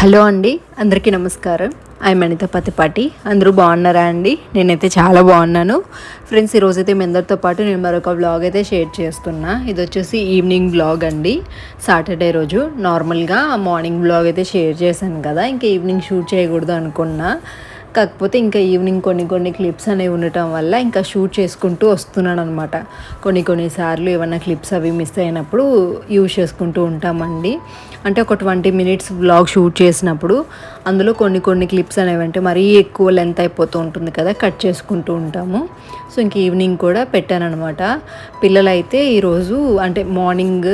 Hello అండి అందరికీ నమస్కారం. ఐ మణిత పతిపాటి. అందరూ బాగున్నారా అండి? నేనైతే చాలా బాగున్నాను. ఫ్రెండ్స్ ఈరోజైతే మీ అందరితో పాటు నేను మరొక బ్లాగ్ అయితే షేర్ చేస్తున్నా. ఇది వచ్చేసి ఈవినింగ్ బ్లాగ్ అండి. సాటర్డే రోజు. నార్మల్గా మార్నింగ్ బ్లాగ్ అయితే షేర్ చేశాను కదా. ఇంకా ఈవినింగ్ షూట్ చేయకూడదు అనుకున్నా. కాకపోతే ఇంకా ఈవినింగ్ కొన్ని కొన్ని క్లిప్స్ అనేవి ఉండటం వల్ల ఇంకా షూట్ చేసుకుంటూ వస్తున్నాను అనమాట కొన్ని కొన్నిసార్లు ఏమైనా క్లిప్స్ అవి మిస్ అయినప్పుడు యూజ్ చేసుకుంటూ ఉంటామండి. అంటే ఒక ట్వంటీ మినిట్స్ బ్లాగ్ షూట్ చేసినప్పుడు అందులో కొన్ని కొన్ని క్లిప్స్ అనేవి అంటే మరీ ఎక్కువ లెంత్ అయిపోతూ ఉంటుంది కదా కట్ చేసుకుంటూ ఉంటాము. సో ఇంక ఈవినింగ్ కూడా పెట్టానమాట పిల్లలైతే ఈరోజు అంటే మార్నింగ్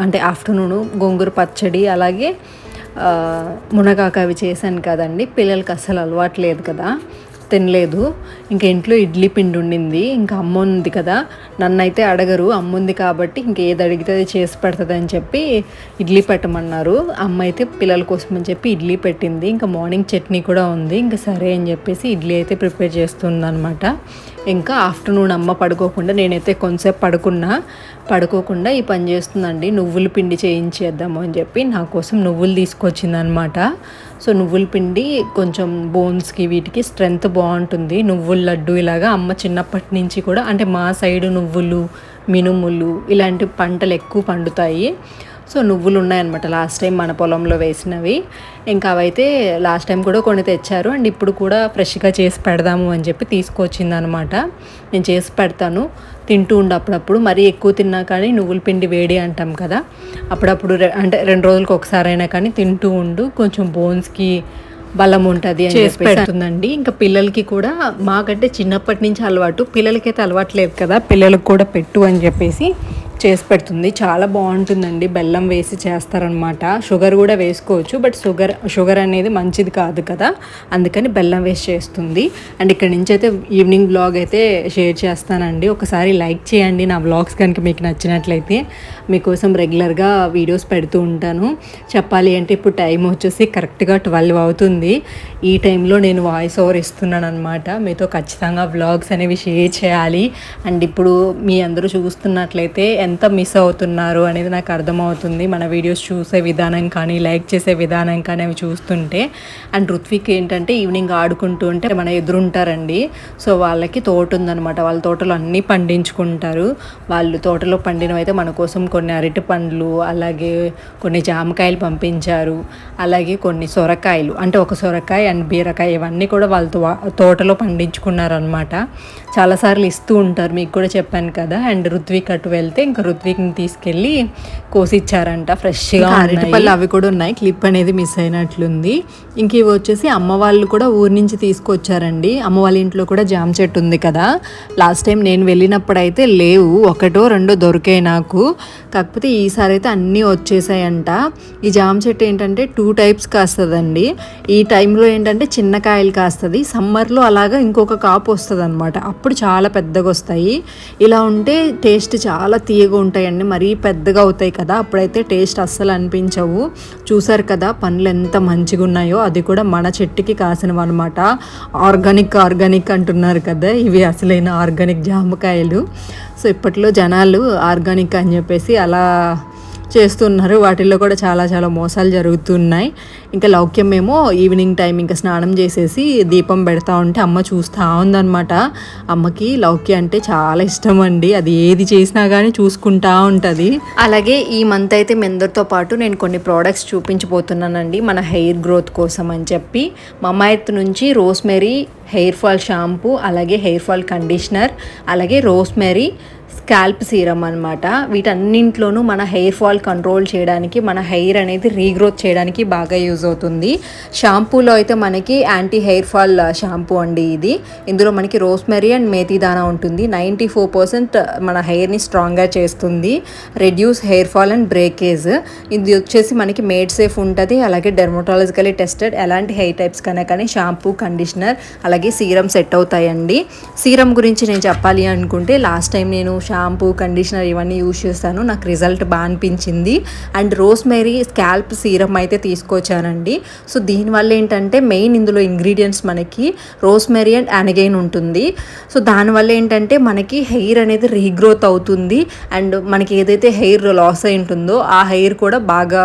అంటే ఆఫ్టర్నూన్ గోంగూర పచ్చడి అలాగే మునగాక అవి చేశాను కదండి. పిల్లలకి అసలు అలవాటు లేదు కదా. తినలేదు. ఇంకా ఇంట్లో ఇడ్లీ పిండి ఉండింది. ఇంకా అమ్మ ఉంది కదా నన్ను అయితే అడగరు. అమ్మ ఉంది కాబట్టి ఇంక ఏది అడిగితే అది చేసి పెడుతుంది అని చెప్పి ఇడ్లీ పెట్టమన్నారు. అమ్మ అయితే పిల్లల కోసం అని చెప్పి ఇడ్లీ పెట్టింది. ఇంకా మార్నింగ్ చట్నీ కూడా ఉంది. ఇంకా సరే అని చెప్పేసి ఇడ్లీ అయితే ప్రిపేర్ చేస్తుంది అనమాట ఇంకా ఆఫ్టర్నూన్ అమ్మ పడుకోకుండా నేనైతే కొంతసేపు పడుకున్నా. పడుకోకుండా ఈ పని చేస్తుందండి. నువ్వుల పిండి చేయించేద్దాము అని చెప్పి నా కోసం నువ్వులు తీసుకొచ్చిందనమాట సో నువ్వుల పిండి కొంచెం బోన్స్కి వీటికి స్ట్రెంగ్త్ బాగుంటుంది. నువ్వుల లడ్డు ఇలాగా అమ్మ చిన్నప్పటి నుంచి కూడా అంటే మా సైడు నువ్వులు మినుములు ఇలాంటి పంటలు ఎక్కువ పండుతాయి. సో నువ్వులు ఉన్నాయన్నమాట లాస్ట్ టైం మన పొలంలో వేసినవి. ఇంకా అవైతే లాస్ట్ టైం కూడా కొన్ని తెచ్చారు. అండ్ ఇప్పుడు కూడా ఫ్రెష్గా చేసి పెడదాము అని చెప్పి తీసుకొచ్చింది అనమాట నేను చేసి పెడతాను. తింటూ ఉండు అప్పుడప్పుడు. మరీ ఎక్కువ తిన్నా కానీ నువ్వుల పిండి వేడి అంటాం కదా. అప్పుడప్పుడు అంటే రెండు రోజులకు ఒకసారి అయినా కానీ తింటూ ఉండు. కొంచెం బోన్స్కి బలం ఉంటుంది అని చేసి పెడుతుందండి. ఇంకా పిల్లలకి కూడా మాకంటే చిన్నప్పటి నుంచి అలవాటు. పిల్లలకైతే అలవాటు లేదు కదా. పిల్లలకు కూడా పెట్టు అని చెప్పేసి చేసి పెడుతుంది. చాలా బాగుంటుందండి. బెల్లం వేసి చేస్తారనమాట షుగర్ కూడా వేసుకోవచ్చు. బట్ షుగర్ షుగర్ అనేది మంచిది కాదు కదా. అందుకని బెల్లం వేసి చేస్తుంది. అండ్ ఇక్కడ నుంచి అయితే ఈవినింగ్ బ్లాగ్ అయితే షేర్ చేస్తానండి. ఒకసారి లైక్ చేయండి. నా బ్లాగ్స్ కనుక మీకు నచ్చినట్లయితే మీకోసం రెగ్యులర్గా వీడియోస్ పెడుతూ ఉంటాను. చెప్పాలి అంటే ఇప్పుడు టైం వచ్చేసి కరెక్ట్గా ట్వెల్వ్ అవుతుంది. ఈ టైంలో నేను వాయిస్ ఓవర్ ఇస్తున్నాను అనమాట మీతో ఖచ్చితంగా వ్లాగ్స్ అనేవి షేర్ చేయాలి. అండ్ ఇప్పుడు మీ అందరూ చూస్తున్నట్లయితే ఎంత మిస్ అవుతున్నారు అనేది నాకు అర్థమవుతుంది. మన వీడియోస్ చూసే విధానం కానీ లైక్ చేసే విధానం కానీ అవి చూస్తుంటే. అండ్ రుత్విక్ ఏంటంటే ఈవినింగ్ ఆడుకుంటూ ఉంటే మన ఎదురుంటారండి. సో వాళ్ళకి తోట ఉందన్నమాట వాళ్ళ తోటలో అన్నీ పండించుకుంటారు. వాళ్ళు తోటలో పండినవి అయితే మన కోసం కొన్ని అరటి పండ్లు అలాగే కొన్ని జామకాయలు పంపించారు. అలాగే కొన్ని సొరకాయలు. అంటే ఒక సొరకాయ అండ్ బీరకాయ ఇవన్నీ కూడా వాళ్ళ తోటలో పండించుకున్నారనమాట చాలాసార్లు ఇస్తూ ఉంటారు. మీకు కూడా చెప్పాను కదా. అండ్ రుత్విక్ అటు వెళ్తే ఇంకా రుత్విక్ని తీసుకెళ్ళి కోసిచ్చారంట ఫ్రెష్గా అరటిపళ్ళు అవి కూడా ఉన్నాయి. క్లిప్ అనేది మిస్ అయినట్లుంది. ఇంక ఇవి వచ్చేసి అమ్మ వాళ్ళు కూడా ఊరి నుంచి తీసుకొచ్చారండి. అమ్మ వాళ్ళ ఇంట్లో కూడా జామ చెట్టు ఉంది కదా. లాస్ట్ టైం నేను వెళ్ళినప్పుడు అయితే లేవు. ఒకటో రెండో దొరికాయి నాకు. కాకపోతే ఈసారి అయితే అన్నీ వచ్చేసాయంట. ఈ జామ చెట్టు ఏంటంటే టూ టైప్స్ కాస్తుందండి. ఈ టైంలో ఏంటంటే చిన్న కాయలు కాస్తుంది. సమ్మర్లో అలాగా ఇంకొక కాపు వస్తుంది అనమాట అప్పుడు చాలా పెద్దగా వస్తాయి. ఇలా ఉంటే టేస్ట్ చాలా తీయగా ఉంటాయండి. మరీ పెద్దగా అవుతాయి కదా అప్పుడైతే టేస్ట్ అస్సలు అనిపించవు. చూసారు కదా పండ్లు ఎంత మంచిగా ఉన్నాయో అది కూడా మన చెట్టుకి కాసినవి అనమాట ఆర్గానిక్ ఆర్గానిక్ అంటున్నారు కదా ఇవి అసలైన ఆర్గానిక్ జామకాయలు. సో ఇప్పట్లో జనాలు ఆర్గానిక్ అని చెప్పేసి అలా చేస్తున్నారు. వాటిల్లో కూడా చాలా చాలా మోసాలు జరుగుతున్నాయి. ఇంకా లౌక్యం ఏమో ఈవినింగ్ టైం ఇంకా స్నానం చేసేసి దీపం పెడతా ఉంటే అమ్మ చూస్తూ ఉందన్నమాట. అమ్మకి లౌక్య అంటే చాలా ఇష్టం అండి. అది ఏది చేసినా కానీ చూసుకుంటా ఉంటుంది. అలాగే ఈ మంత్ అయితే మెందర్తో పాటు నేను కొన్ని ప్రోడక్ట్స్ చూపించబోతున్నానండి. మన హెయిర్ గ్రోత్ కోసం అని చెప్పి మమాయత్ నుంచి రోస్మెరీ హెయిర్ ఫాల్ షాంపూ అలాగే హెయిర్ ఫాల్ కండిషనర్ అలాగే రోస్మెరీ స్కాల్ప్ సీరం అనమాట వీటన్నింట్లోనూ మన హెయిర్ ఫాల్ కంట్రోల్ చేయడానికి మన హెయిర్ అనేది రీగ్రోత్ చేయడానికి బాగా యూజ్ అవుతుంది. షాంపూలో అయితే మనకి యాంటీ హెయిర్ ఫాల్ షాంపూ అండి ఇది. ఇందులో మనకి రోస్మెరీ అండ్ మేతి దానా ఉంటుంది. నైంటీ ఫోర్ పర్సెంట్ మన హెయిర్ని స్ట్రాంగ్గా చేస్తుంది. Reduce hair fall and breakage. ఇది వచ్చేసి మనకి మేడ్ సేఫ్ ఉంటుంది. అలాగే డెర్మటాలజికలీ టెస్టెడ్ ఎలాంటి హెయిర్ టైప్స్ కన్నా కానీ షాంపూ కండిషనర్ అలాగే సీరం సెట్ అవుతాయండి. సీరం గురించి నేను చెప్పాలి అనుకుంటే లాస్ట్ టైం నేను షాంపూ కండిషనర్ ఇవన్నీ యూజ్ చేశాను నాకు రిజల్ట్ బాగా అనిపించింది. And rosemary scalp serum అయితే తీసుకొచ్చానండి. సో దీనివల్ల ఏంటంటే మెయిన్ ఇందులో ఇంగ్రీడియంట్స్ మనకి రోస్ మేరీ అండ్ అనగైన్ ఉంటుంది. సో దానివల్ల ఏంటంటే మనకి హెయిర్ అనేది రీగ్రోత్ అవుతుంది. అండ్ మనకి ఏదైతే హెయిర్ లాస్ అయి ఉంటుందో ఆ హెయిర్ కూడా బాగా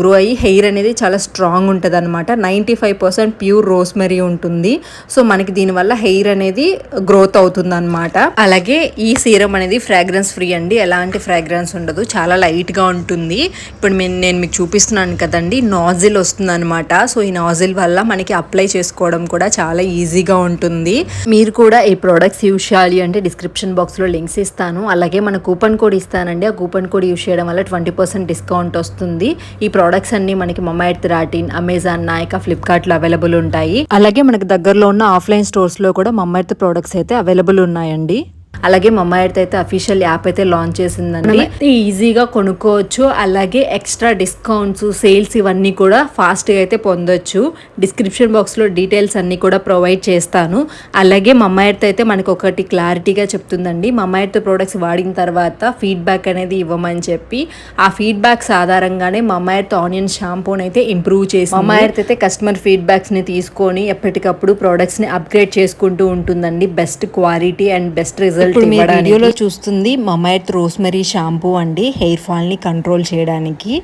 గ్రో అయ్యి హెయిర్ అనేది చాలా స్ట్రాంగ్ ఉంటుంది అనమాట ninety five percent pure rosemary ఉంటుంది. సో మనకి దీనివల్ల హెయిర్ అనేది గ్రోత్ అవుతుంది అనమాట అలాగే ఈ సీరం అనేది ఫ్రాగ్రెన్స్ ఫ్రీ అండి. ఎలాంటి ఫ్రాగ్రెన్స్ ఉండదు. చాలా లైట్గా ఉంటుంది. ఇప్పుడు నేను నేను మీకు చూపిస్తున్నాను కదండి. నాజిల్ వస్తుందనమాట సో ఈ నాజిల్ వల్ల మనకి అప్లై చేసుకోవడం కూడా చాలా ఈజీగా ఉంటుంది. మీరు కూడా ఈ ప్రోడక్ట్స్ యూజ్ చేయాలి అంటే డిస్క్రిప్షన్ బాక్స్లో లింక్స్ ఇస్తాను. అలాగే మన కూపన్ కోడ్ ఇస్తానండి. ఆ కూపన్ కోడ్ యూజ్ చేయడం వల్ల ట్వంటీ పర్సెంట్ డిస్కౌంట్ వస్తుంది. ఈ ప్రోడక్ట్స్ అన్ని మనకి మమైట్ రాటిన్ అమెజాన్ నాయక ఫ్లిప్కార్ట్లో అవైలబుల్ ఉంటాయి. అలాగే మనకు దగ్గరలో ఉన్న ఆఫ్లైన్ స్టోర్స్లో కూడా మమైట్ ప్రోడక్ట్స్ అయితే అవైలబుల్ ఉన్నాయండి. అలాగే మమ్మ ఎర్త్ అయితే అఫీషియల్ యాప్ అయితే లాంచ్ చేసిందండి. ఈజీగా కొనుక్కోవచ్చు. అలాగే ఎక్స్ట్రా డిస్కౌంట్స్ సేల్స్ ఇవన్నీ కూడా ఫాస్ట్గా అయితే పొందొచ్చు. డిస్క్రిప్షన్ బాక్స్లో డీటెయిల్స్ అన్నీ కూడా ప్రొవైడ్ చేస్తాను. అలాగే మమ్మ ఎర్త్ అయితే మనకు ఒకటి క్లారిటీగా చెప్తుందండి. మమ్మ ఎర్త్ ప్రోడక్ట్స్ వాడిన తర్వాత ఫీడ్బ్యాక్ అనేది ఇవ్వమని చెప్పి ఆ ఫీడ్బ్యాక్స్ ఆధారంగానే మమ్మ ఎర్త్ ఆనియన్ షాంపూని అయితే ఇంప్రూవ్ చేసి మమ్మ ఎర్త్ అయితే కస్టమర్ ఫీడ్బ్యాక్స్ని తీసుకొని ఎప్పటికప్పుడు ప్రోడక్ట్స్ని అప్గ్రేడ్ చేసుకుంటూ ఉంటుందండి. Best quality and best result ఇప్పుడు మీరు వీడియోలో చూస్తుంది మమైత్ రోస్మెరీ షాంపూ అండి. హెయిర్ ఫాల్ని కంట్రోల్ చేయడానికి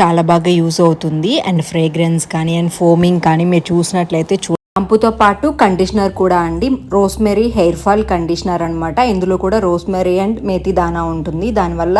చాలా బాగా యూజ్ అవుతుంది. అండ్ ఫ్రేగ్రెన్స్ కానీ అండ్ ఫోమింగ్ కానీ మీరు చూసినట్లయితే చూ షాంపూతో పాటు కండిషనర్ కూడా అండి. రోస్మెరీ హెయిర్ ఫాల్ కండిషనర్ అనమాట ఇందులో కూడా రోస్మెరీ అండ్ మేతి దానా ఉంటుంది. దానివల్ల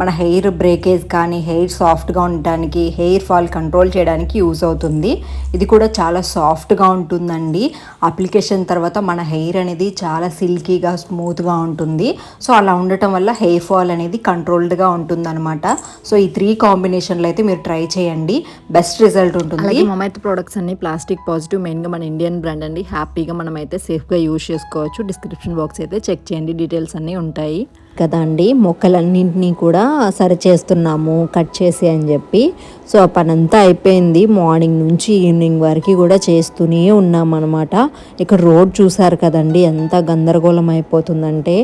మన హెయిర్ బ్రేకేజ్ కానీ హెయిర్ సాఫ్ట్గా ఉండడానికి హెయిర్ ఫాల్ కంట్రోల్ చేయడానికి యూజ్ అవుతుంది. ఇది కూడా చాలా సాఫ్ట్గా ఉంటుందండి. అప్లికేషన్ తర్వాత మన హెయిర్ అనేది చాలా సిల్కీగా స్మూత్గా ఉంటుంది. సో అలా ఉండటం వల్ల హెయిర్ ఫాల్ అనేది కంట్రోల్డ్గా ఉంటుంది అనమాట సో ఈ త్రీ కాంబినేషన్లో అయితే మీరు ట్రై చేయండి. బెస్ట్ రిజల్ట్ ఉంటుంది. మమైత్ ప్రోడక్ట్స్ అన్ని ప్లాస్టిక్ పాజిటివ్ మెయిన్గా మన ఇండియన్ బ్రాండ్ అండి. హ్యాపీగా మనం అయితే సేఫ్గా యూజ్ చేసుకోవచ్చు. డిస్క్రిప్షన్ బాక్స్ అయితే చెక్ చేయండి. డీటెయిల్స్ అన్నీ ఉంటాయి. కదా అండి మొక్కలన్నింటినీ కూడా సరి చేస్తున్నాము కట్ చేసి అని చెప్పి. సో ఆ పని అంతా అయిపోయింది. మార్నింగ్ నుంచి ఈవినింగ్ వరకు కూడా చేస్తూనే ఉన్నాం అనమాట ఇక్కడ రోడ్ చూసారు కదండి ఎంత గందరగోళం అయిపోతుందంటే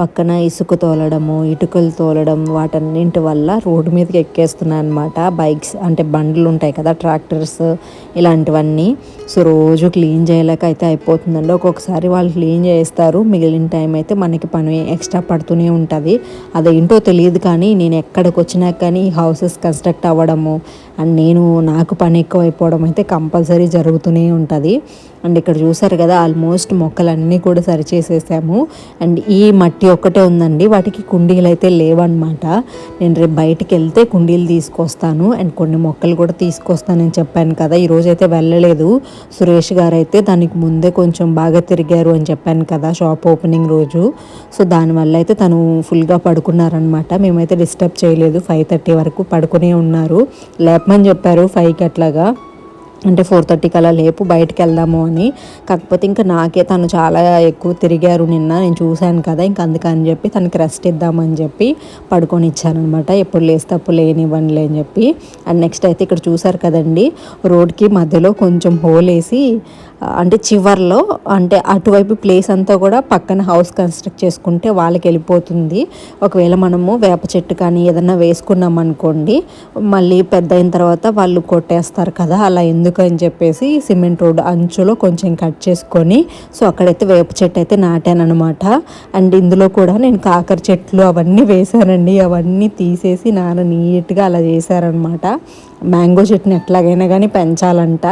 పక్కన ఇసుక తోలడము ఇటుకలు తోలడం వాటన్నింటి వల్ల రోడ్డు మీదకి ఎక్కేస్తున్నాయి అనమాట బైక్స్ అంటే బండ్లు ఉంటాయి కదా ట్రాక్టర్స్ ఇలాంటివన్నీ. సో రోజు క్లీన్ చేయలేక అయితే అయిపోతుందండి. ఒక్కొక్కసారి వాళ్ళు క్లీన్ చేస్తారు మిగిలిన టైం అయితే మనకి పని ఎక్స్ట్రా పడుతూనే ఉంటుంది. అదేంటో తెలియదు కానీ నేను ఎక్కడికి వచ్చినా కానీ హౌసెస్ కన్స్ట్రక్ట్ అవ్వడము అండ్ నేను నాకు పని ఎక్కువ అయిపోవడం అయితే కంపల్సరీ జరుగుతూనే ఉంటుంది. అండ్ ఇక్కడ చూసారు కదా ఆల్మోస్ట్ మొక్కలన్నీ కూడా సరిచేసేసాము. అండ్ ఈ మట్టి ఒక్కటే ఉందండి వాటికి కుండీలు అయితే లేవన్నమాట. నేను రేపు బయటికి వెళ్తే కుండీలు తీసుకొస్తాను అండ్ కొన్ని మొక్కలు కూడా తీసుకొస్తానని చెప్పాను కదా ఈరోజు అయితే వెళ్ళలేదు. సురేష్ గారు అయితే దానికి ముందే కొంచెం బాగా తిరిగారు అని చెప్పాను కదా షాప్ ఓపెనింగ్ రోజు. సో దానివల్ల అయితే తను ఫుల్గా పడుకున్నారనమాట మేమైతే డిస్టర్బ్ చేయలేదు ఫైవ్ థర్టీ వరకు పడుకునే ఉన్నారు. రమ్మని చెప్పారు ఫైవ్కి అట్లాగా. అంటే ఫోర్ థర్టీకి అలా లేపు బయటకు వెళ్దాము అని. కాకపోతే ఇంకా నాకే తను చాలా ఎక్కువ తిరిగారు నిన్న నేను చూశాను కదా ఇంకా అందుకని చెప్పి తనకి రెస్ట్ ఇద్దామని చెప్పి పడుకొని ఇచ్చానమాట ఎప్పుడు లేస్తే అప్పుడు లేనివ్వండి అని చెప్పి. అండ్ నెక్స్ట్ అయితే ఇక్కడ చూసారు కదండి రోడ్కి మధ్యలో కొంచెం హోల్ వేసి అంటే చివర్లో అంటే అటువైపు ప్లేస్ అంతా కూడా పక్కన హౌస్ కన్స్ట్రక్ట్ చేసుకుంటే వాళ్ళకి వెళ్ళిపోతుంది. ఒకవేళ మనము వేప చెట్టు కానీ ఏదన్నా వేసుకున్నాం అనుకోండి మళ్ళీ పెద్ద అయిన తర్వాత వాళ్ళు కొట్టేస్తారు కదా అలా ఎందుకు అని చెప్పేసి సిమెంట్ రోడ్ అంచులో కొంచెం కట్ చేసుకొని సో అక్కడైతే వేప చెట్టు అయితే నాటానమాట అండ్ ఇందులో కూడా నేను కాకర చెట్లు అవన్నీ వేశానండి అవన్నీ తీసేసి నాన్న నీట్గా అలా చేశారనమాట మ్యాంగో చెట్టుని ఎట్లాగైనా కానీ పెంచాలంట.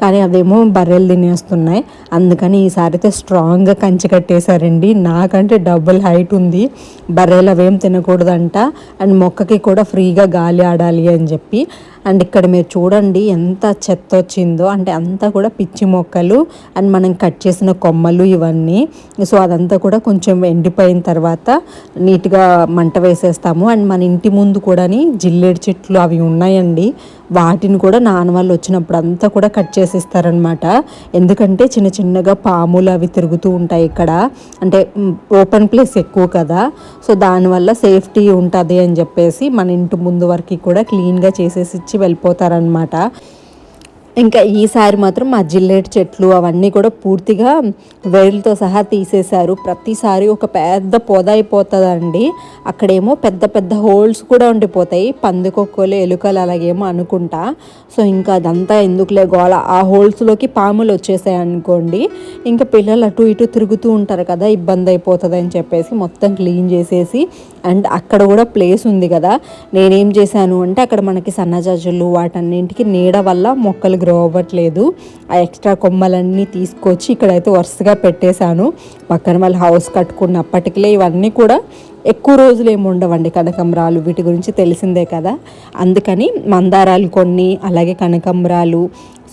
కానీ అదేమో బర్రెలు తినేస్తున్నాయి. అందుకని ఈసారి అయితే స్ట్రాంగ్గా కంచి కట్టేశారండి. నాకంటే డబుల్ హైట్ ఉంది. బర్రెలు అవేం తినకూడదంట. అండ్ మొక్కకి కూడా ఫ్రీగా గాలి ఆడాలి అని చెప్పి. అండ్ ఇక్కడ మీరు చూడండి ఎంత చెత్త వచ్చిందో. అంటే అంతా కూడా పిచ్చి మొక్కలు అండ్ మనం కట్ చేసిన కొమ్మలు ఇవన్నీ. సో అదంతా కూడా కొంచెం ఎండిపోయిన తర్వాత నీట్గా మంట వేసేస్తాము. అండ్ మన ఇంటి ముందు కూడా జిల్లేడు చెట్లు అవి ఉన్నాయండి. వాటిని కూడా నాన్న వాళ్ళు వచ్చినప్పుడు అంతా కూడా కట్ చేసేస్తారనమాట ఎందుకంటే చిన్న చిన్నగా పాములు అవి తిరుగుతూ ఉంటాయి ఇక్కడ. అంటే ఓపెన్ ప్లేస్ ఎక్కువ కదా. సో దానివల్ల సేఫ్టీ ఉంటుంది అని చెప్పేసి మన ఇంటి ముందు వరకు కూడా క్లీన్గా చేసేసి ఇచ్చి వెళ్ళిపోతారనమాట ఇంకా ఈసారి మాత్రం మా జిల్లేటి చెట్లు అవన్నీ కూడా పూర్తిగా వేర్లతో సహా తీసేశారు. ప్రతిసారి ఒక పెద్ద పొద అయిపోతుందండి. అక్కడేమో పెద్ద పెద్ద హోల్స్ కూడా ఉండిపోతాయి. పందికొక్కలు ఎలుకలు అలాగేమో అనుకుంటా. సో ఇంకా అదంతా ఎందుకులే గోళ ఆ హోల్స్లోకి పాములు వచ్చేసాయి అనుకోండి. ఇంకా పిల్లలు అటు ఇటు తిరుగుతూ ఉంటారు కదా ఇబ్బంది అయిపోతుంది అని చెప్పేసి మొత్తం క్లీన్ చేసేసి అండ్ అక్కడ కూడా ప్లేస్ ఉంది కదా. నేనేం చేశాను అంటే అక్కడ మనకి సన్నజాజులు వాటన్నింటికి నీడ వల్ల మొక్కలు గ్రో అవ్వట్లేదు. ఆ ఎక్స్ట్రా కొమ్మలన్నీ తీసుకొచ్చి ఇక్కడైతే వరుసగా పెట్టేశాను. పక్కన వాళ్ళు హౌస్ కట్టుకున్నప్పటికీ ఇవన్నీ కూడా ఎక్కువ రోజులు ఏమి ఉండవండి కనకంబరాలు వీటి గురించి తెలిసిందే కదా. అందుకని మందారాలు కొన్ని అలాగే కనకంబరాలు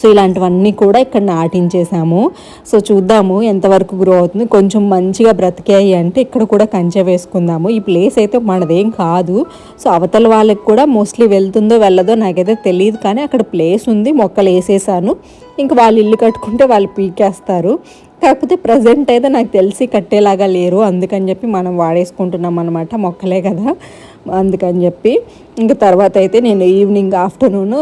సో ఇలాంటివన్నీ కూడా ఇక్కడ నాటించేసాము సో చూద్దాము ఎంతవరకు గ్రో అవుతుంది. కొంచెం మంచిగా బ్రతికాయి అంటే ఇక్కడ కూడా కంచె వేసుకుందాము. ఈ ప్లేస్ అయితే మనదేం కాదు. సో అవతల వాళ్ళకి కూడా మోస్ట్లీ వెళ్తుందో వెళ్ళదో నాకైతే తెలియదు కానీ అక్కడ ప్లేస్ ఉంది. మొక్కలు వేసేసాను. ఇంకా వాళ్ళు ఇల్లు కట్టుకుంటే వాళ్ళు పీకేస్తారు. కాకపోతే ప్రజెంట్ అయితే నాకు తెలిసి కట్టేలాగా లేరు. అందుకని చెప్పి మనం వాడేసుకుంటున్నాం అనమాట మొక్కలే కదా. అందుకని చెప్పి ఇంకా తర్వాత అయితే నేను ఈవినింగ్ ఆఫ్టర్నూన్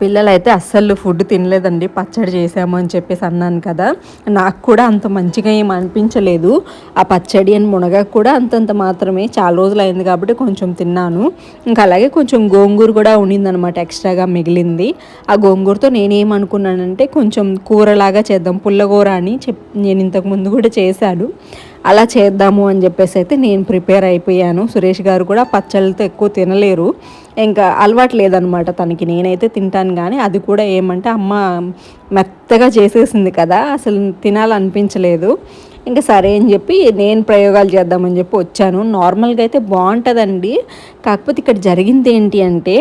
పిల్లలైతే అస్సలు ఫుడ్ తినలేదండి. పచ్చడి చేసాము అని చెప్పేసి అన్నాను కదా. నాకు కూడా అంత మంచిగా ఏం అనిపించలేదు. ఆ పచ్చడి అని మునగ కూడా అంతంత మాత్రమే. చాలా రోజులు అయింది కాబట్టి కొంచెం తిన్నాను. ఇంకా అలాగే కొంచెం గోంగూర కూడా ఉండిందనమాట ఎక్స్ట్రాగా మిగిలింది. ఆ గోంగూరతో నేనేమనుకున్నానంటే కొంచెం కూరలాగా చేద్దాం. పుల్లగూర అని చెప్ నేను ఇంతకు ముందు కూడా చేశాను. అలా చేద్దాము అని చెప్పేసి అయితే నేను ప్రిపేర్ అయిపోయాను. సురేష్ గారు కూడా పచ్చళ్ళతో ఎక్కువ తినలేరు. ఇంకా అలవాటు లేదనమాట తనకి. నేనైతే తింటాను కానీ అది కూడా ఏమంటే అమ్మ మెత్తగా చేసేసింది కదా అసలు తినాలనిపించలేదు. ఇంకా సరే అని చెప్పి నేను ప్రయోగాలు చేద్దామని చెప్పి వచ్చాను. నార్మల్గా అయితే బాగుంటుందండి. కాకపోతే ఇక్కడ జరిగింది ఏంటి అంటే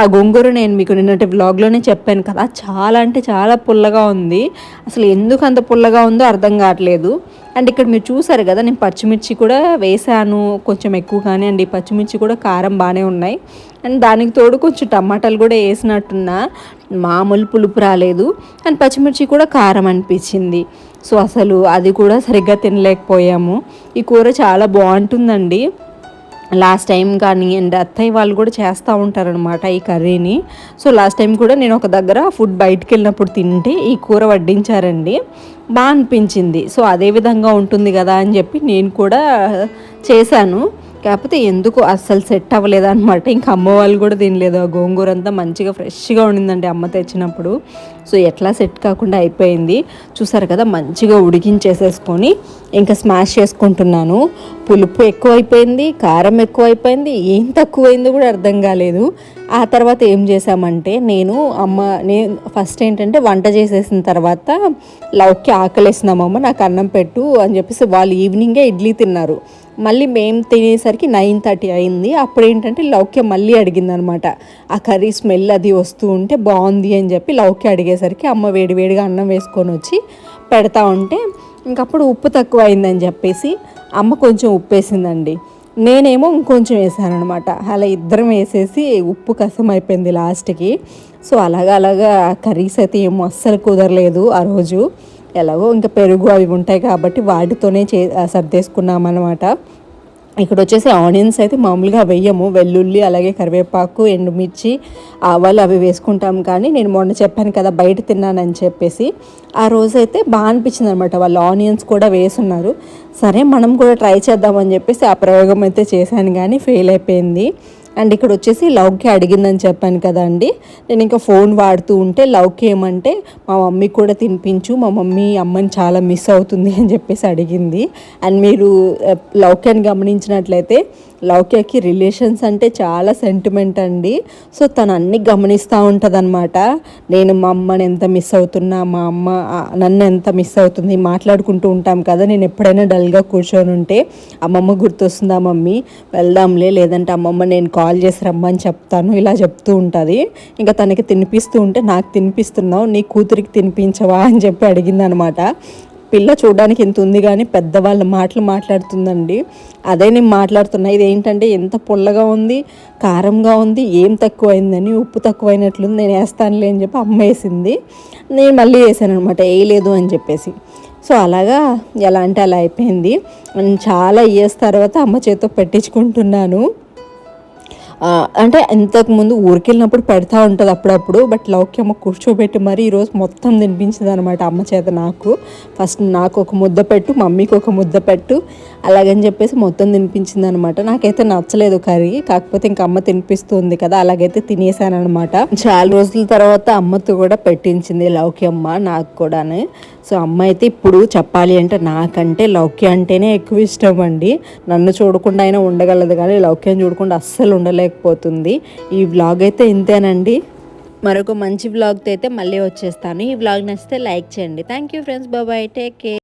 ఆ గొంగూర నేను మీకు నిన్నటి బ్లాగ్లోనే చెప్పాను కదా చాలా అంటే చాలా పుల్లగా ఉంది. అసలు ఎందుకు అంత పుల్లగా ఉందో అర్థం కావట్లేదు. అండ్ ఇక్కడ మీరు చూసారు కదా నేను పచ్చిమిర్చి కూడా వేసాను. కొంచెం ఎక్కువగానే అండి పచ్చిమిర్చి కూడా కారం బాగానే ఉన్నాయి. అండ్ దానికి తోడు కొంచెం టమాటాలు కూడా వేసినట్టున్నా. మామూలు పులుపు రాలేదు. అండ్ పచ్చిమిర్చి కూడా కారం అనిపించింది. సో అసలు అది కూడా సరిగ్గా తినలేకపోయాము. ఈ కూర చాలా బాగుంటుందండి. లాస్ట్ టైం కానీ అండ్ అత్తయ్య వాళ్ళు కూడా చేస్తూ ఉంటారనమాట ఈ కర్రీని. సో లాస్ట్ టైం కూడా నేను ఒక దగ్గర ఫుడ్ బయటకు వెళ్ళినప్పుడు తింటే ఈ కూర వడ్డించారండి. బాగా అనిపించింది. సో అదే విధంగా ఉంటుంది కదా అని చెప్పి నేను కూడా చేశాను. కాకపోతే ఎందుకు అస్సలు సెట్ అవ్వలేదు అనమాట ఇంకా అమ్మ వాళ్ళు కూడా తినలేదు. ఆ గోంగూర అంతా మంచిగా ఫ్రెష్గా ఉండిందండి అమ్మ తెచ్చినప్పుడు. సో ఎట్లా సెట్ కాకుండా అయిపోయింది. చూసారు కదా మంచిగా ఉడికించేసేసుకొని ఇంకా స్మాష్ చేసుకుంటున్నాను. పులుపు ఎక్కువైపోయింది కారం ఎక్కువైపోయింది ఏం తక్కువైందో కూడా అర్థం కాలేదు. ఆ తర్వాత ఏం చేశామంటే నేను అమ్మ నేను ఫస్ట్ ఏంటంటే వంట చేసేసిన తర్వాత లవ్కి ఆకలేసినామమ్మ నాకు అన్నం పెట్టు అని చెప్పేసి వాళ్ళు ఈవినింగే ఇడ్లీ తిన్నారు. మళ్ళీ మేము తినేసరికి నైన్ థర్టీ అయింది. అప్పుడు ఏంటంటే లౌక్య మళ్ళీ అడిగింది అనమాట ఆ కర్రీ స్మెల్ అది వస్తూ ఉంటే బాగుంది అని చెప్పి లౌక్య తాగేసరికి అమ్మ వేడివేడిగా అన్నం వేసుకొని వచ్చి పెడతా ఉంటే ఇంకప్పుడు ఉప్పు తక్కువ అయిందని చెప్పేసి అమ్మ కొంచెం ఉప్పు వేసిందండి నేనేమో ఇంకొంచెం వేసాను అనమాట అలా ఇద్దరం వేసేసి ఉప్పు కసం అయిపోయింది లాస్ట్కి. సో అలాగా అలాగా కర్రీస్ అయితే ఏమో అస్సలు కుదరలేదు ఆ రోజు. ఎలాగో ఇంకా పెరుగు అవి ఉంటాయి కాబట్టి వాటితోనే చే సర్దేసుకున్నాం అనమాట ఇక్కడ వచ్చేసి ఆనియన్స్ అయితే మామూలుగా వెయ్యము వెల్లుల్లి అలాగే కరివేపాకు ఎండుమిర్చి ఆవాలు అవి వేసుకుంటాం. కానీ నేను మొన్న చెప్పాను కదా బయట తిన్నానని చెప్పేసి. ఆ రోజు అయితే బాగా అనిపించింది అనమాట వాళ్ళు ఆనియన్స్ కూడా వేసున్నారు. సరే మనం కూడా ట్రై చేద్దామని చెప్పేసి ఆ ప్రయోగం అయితే చేశాను. కానీ ఫెయిల్ అయిపోయింది. అండ్ ఇక్కడ వచ్చేసి లవ్కి అడిగిందని చెప్పాను కదా అండి. నేను ఇంకా ఫోన్ వాడుతూ ఉంటే లవ్కి ఏమంటే మా మమ్మీ కూడా తినిపించు మా మమ్మీ అమ్మని చాలా మిస్ అవుతుంది అని చెప్పేసి అడిగింది. అండ్ మీరు లవ్కి అని గమనించినట్లయితే లౌక్యకి రిలేషన్స్ అంటే చాలా సెంటిమెంట్ అండి. సో తను అన్ని గమనిస్తూ ఉంటుంది అనమాట నేను మా అమ్మని ఎంత మిస్ అవుతున్నా మా అమ్మ నన్ను ఎంత మిస్ అవుతుంది మాట్లాడుకుంటూ ఉంటాం కదా నేను ఎప్పుడైనా డల్గా కూర్చొని ఉంటే అమ్మమ్మ గుర్తొస్తుందా మమ్మీ? వెళ్దాంలే లేదంటే అమ్మమ్మ నేను కాల్ చేసి రమ్మని చెప్తాను ఇలా చెప్తూ ఉంటుంది. ఇంకా తనకి తినిపిస్తూ ఉంటే నాకు తినిపిస్తున్నావు నీ కూతురికి తినిపించవా? అని చెప్పి అడిగింది అనమాట పిల్ల చూడడానికి ఇంత ఉంది కానీ పెద్దవాళ్ళ మాటలు మాట్లాడుతుందండి. అదే నేను మాట్లాడుతున్నా. ఇది ఏంటంటే ఎంత పుల్లగా ఉంది కారంగా ఉంది ఏం తక్కువైందని ఉప్పు తక్కువైనట్లుంది నేను వేస్తానులే అని చెప్పి అమ్మ వేసింది. నేను మళ్ళీ వేసాను అనమాట వేయలేదు అని చెప్పేసి. సో అలాగా ఎలా అంటే అలా అయిపోయింది. చాలా ఇయర్స్ తర్వాత అమ్మ చేతితో పెట్టించుకుంటున్నాను. అంటే ఇంతకుముందు ఊరికి వెళ్ళినప్పుడు పెడతా ఉంటుంది అప్పుడప్పుడు బట్ లౌకి అమ్మ కూర్చోబెట్టి మరీ ఈరోజు మొత్తం తినిపించింది అనమాట అమ్మ చేత నాకు. ఫస్ట్ నాకు ఒక ముద్ద పెట్టు మమ్మీకి ఒక ముద్ద పెట్టు అలాగని చెప్పేసి మొత్తం తినిపించింది అనమాట నాకైతే నచ్చలేదు కర్రీ కాకపోతే ఇంకా అమ్మ తినిపిస్తుంది కదా అలాగైతే తినేసాను అనమాట చాలా రోజుల తర్వాత అమ్మతో కూడా పెట్టించింది లౌక్యమ్మ నాకు కూడాను. సో అమ్మ అయితే ఇప్పుడు చెప్పాలి అంటే నాకంటే లౌక్య అంటేనే ఎక్కువ ఇష్టం అండి నన్ను చూడకుండా అయినా ఉండగలదు కానీ లౌక్యం చూడకుండా అస్సలు ఉండలేకపోతుంది. ఈ వ్లాగ్ అయితే ఇంతేనండి. మరొక మంచి వ్లాగ్తో అయితే మళ్ళీ వచ్చేస్తాను. ఈ వ్లాగ్ నచ్చితే లైక్ చేయండి. Thank you friends bye bye take care